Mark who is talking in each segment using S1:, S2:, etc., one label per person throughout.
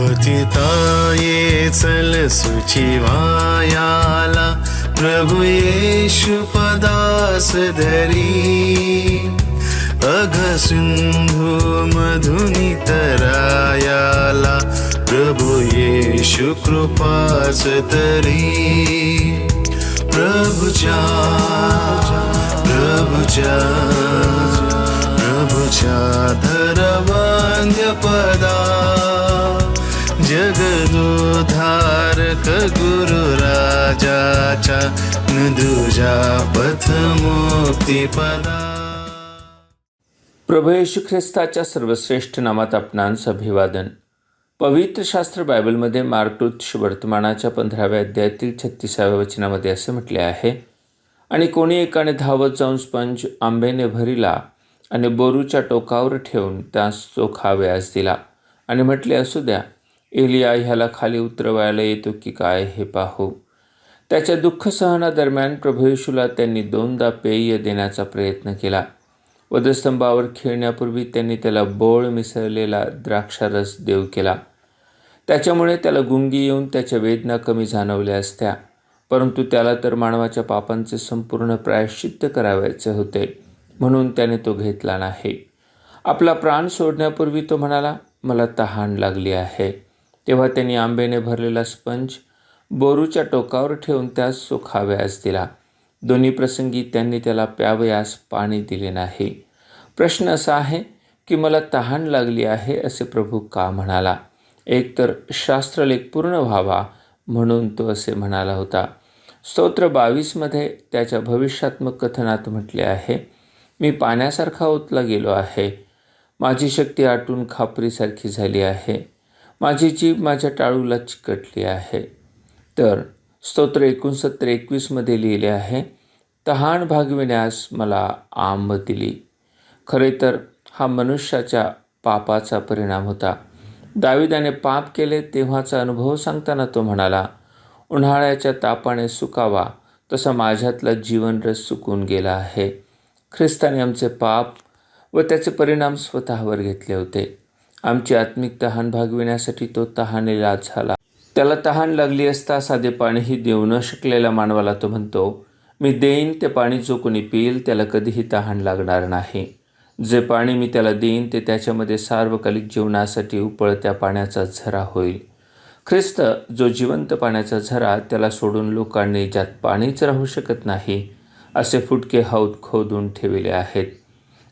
S1: पतिताये चल सुचिवायाला प्रभु येशु पदास धरी अघ सिंधु मधुनी तरायाला प्रभु येशु कृपास तरी प्रभुच्या प्रभुच्या प्रभुच्या धरवंद्य पदा जगदोधारक गुरु राजाच्या मुक्ती पदा.
S2: प्रभू येशू ख्रिस्ताच्या सर्वश्रेष्ठ नामात आपणांस अभिवादन पवित्र शास्त्र बायबलमध्ये मार्कटूत वर्तमानाच्या पंधराव्या अध्यायातील छत्तीसाव्या वचनामध्ये असे म्हटले आहे आणि कोणी एकाने धावत जाऊन स्पंज आंबेने भरिला आणि बोरूच्या टोकावर ठेवून त्यास तो खावयास दिला. आणि म्हटले असू द्या एलिया ह्याला खाली उतरवायला येतो की काय हे पाहू. त्याच्या दुःख सहनादरम्यान प्रभू येशूला त्यांनी दोनदा पेय देण्याचा प्रयत्न केला. वधस्तंभावर खेळण्यापूर्वी त्यांनी त्याला बोळ मिसळलेला द्राक्षारस देव केला. त्याच्यामुळे त्याला गुंगी येऊन त्याच्या वेदना कमी जाणवल्या असत्या. परंतु त्याला तर मानवाच्या पापांचे संपूर्ण प्रायश्चित्त करावायचे होते म्हणून त्याने तो घेतला नाही. आपला प्राण सोडण्यापूर्वी तो म्हणाला मला तहान लागली आहे. तेव्हा त्यांनी आंबेने भरलेला स्पंज बोरूच्या टोकावर ठेवून त्यास सुखाव्यास दिला. दोन्ही प्रसंगी त्यांनी त्याला प्यावयास पाणी दिले नाही. प्रश्न असा आहे की मला तहान लागली आहे असे प्रभू का म्हणाला? एकतर शास्त्रलेख पूर्ण व्हावा म्हणून तो असे म्हणाला होता. स्तोत्र बावीसमध्ये त्याच्या भविष्यात्मक कथनात म्हटले आहे मी पाण्यासारखा ओतला गेलो आहे. माझी शक्ती आटून खापरीसारखी झाली आहे. माझी जीभ माझ्या टाळूला चिकटली आहे तर स्तोत्र एकोणसत्तर एकवीसमध्ये लिहिले आहे तहान भागविण्यास मला आंब दिली. खरे तर हा मनुष्याच्या पापाचा परिणाम होता. दाविदाने पाप केले तेव्हाचा अनुभव सांगताना तो म्हणाला उन्हाळ्याच्या तापाने सुकावा तसा माझ्यातला जीवनरस सुकून गेला आहे. ख्रिस्ताने आमचे पाप व त्याचे परिणाम स्वतःवर घेतले होते. आमची आत्मिक तहान भागविण्यासाठी तो तहानेला झाला. त्याला तहान लागली असता साधे पाणीही देऊ न शकलेल्या मानवाला तो म्हणतो मी देईन ते पाणी जो कोणी पिईल त्याला कधीही तहान लागणार नाही. जे पाणी मी त्याला देईन ते त्याच्यामध्ये सार्वकालिक जीवनासाठी उपळत्या पाण्याचा झरा होईल. ख्रिस्त जो जिवंत पाण्याचा झरा त्याला सोडून लोकांनी ज्यात पाणीच राहू शकत नाही असे फुटके हौद खोदून ठेवले आहेत.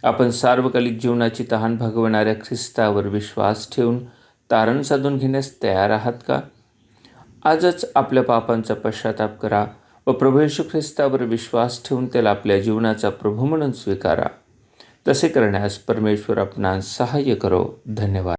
S2: आपण सार्वकालिक जीवनाची तहान भागवणाऱ्या ख्रिस्तावर विश्वास ठेवून तारण साधून घेण्यास तयार आहात का? आजच आपल्या पापांचा पश्चाताप करा व प्रभू येशू ख्रिस्तावर विश्वास ठेवून त्याला आपल्या जीवनाचा प्रभू म्हणून स्वीकारा. तसे करण्यास परमेश्वर आपणास सहाय्य करो. धन्यवाद.